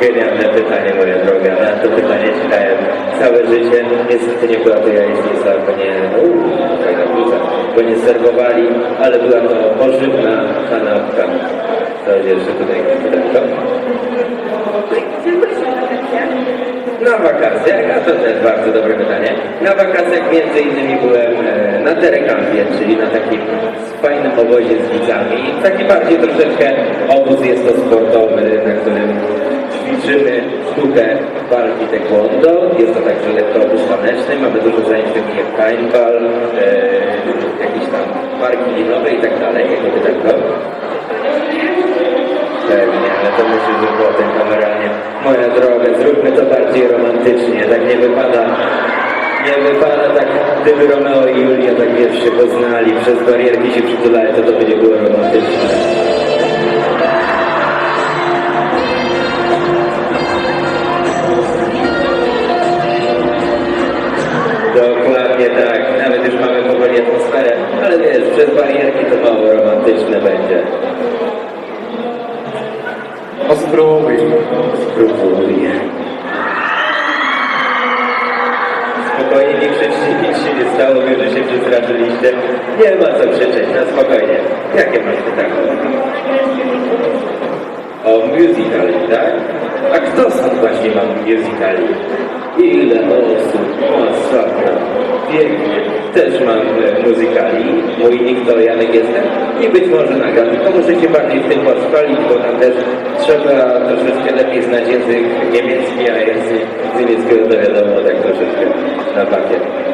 Genialne pytanie, moja droga. Na to pytanie czekałem całe życie. Niestety nie była to jajecznica, bo nie... Uuu, fajna bluza. Bo nie serwowali, ale była to pożywna kanapka. To jeszcze tutaj pytanko. Na wakacjach, a to też bardzo dobre pytanie. Na wakacjach między innymi byłem e, na Derekampie, czyli na takim fajnym obozie z widzami. Taki bardziej troszeczkę obóz jest to sportowy, ćwiczymy sztukę walki taekwondo. Jest to także lekko obóz taneczny, mamy dużo zajęć takich jak paintball, e, jakieś tam marki linowe i tak dalej, jako pytanko. Pewnie, ale to musi być potem kameralnie. Moja droga, zróbmy to bardziej romantycznie, tak nie wypada. Nie wypada tak, gdyby Romeo i Julia tak wiesz się poznali, przez barierki się przytulali, to to by nie było romantyczne. Dokładnie tak, nawet już mamy powoli atmosferę, ale wiesz, przez barierki to mało romantyczne będzie. O spróbuj. Spokojnie, nie krzyczcie, nic się nie stało, wiem, że się przestraszyliście. Nie ma co krzyczeć, na spokojnie. Jakie masz pytanie? O musicali, tak? A kto stąd właśnie ma musicali? Ile osób? Masakra. Pięknie. Też mam e, muzykali. Mój nick to Janek jestem i być może nagram. Tylko muszę się bardziej w tym podszkolić, bo tam też trzeba troszeczkę lepiej znać język niemiecki, a język z niemieckiego to wiadomo tak troszeczkę na papier.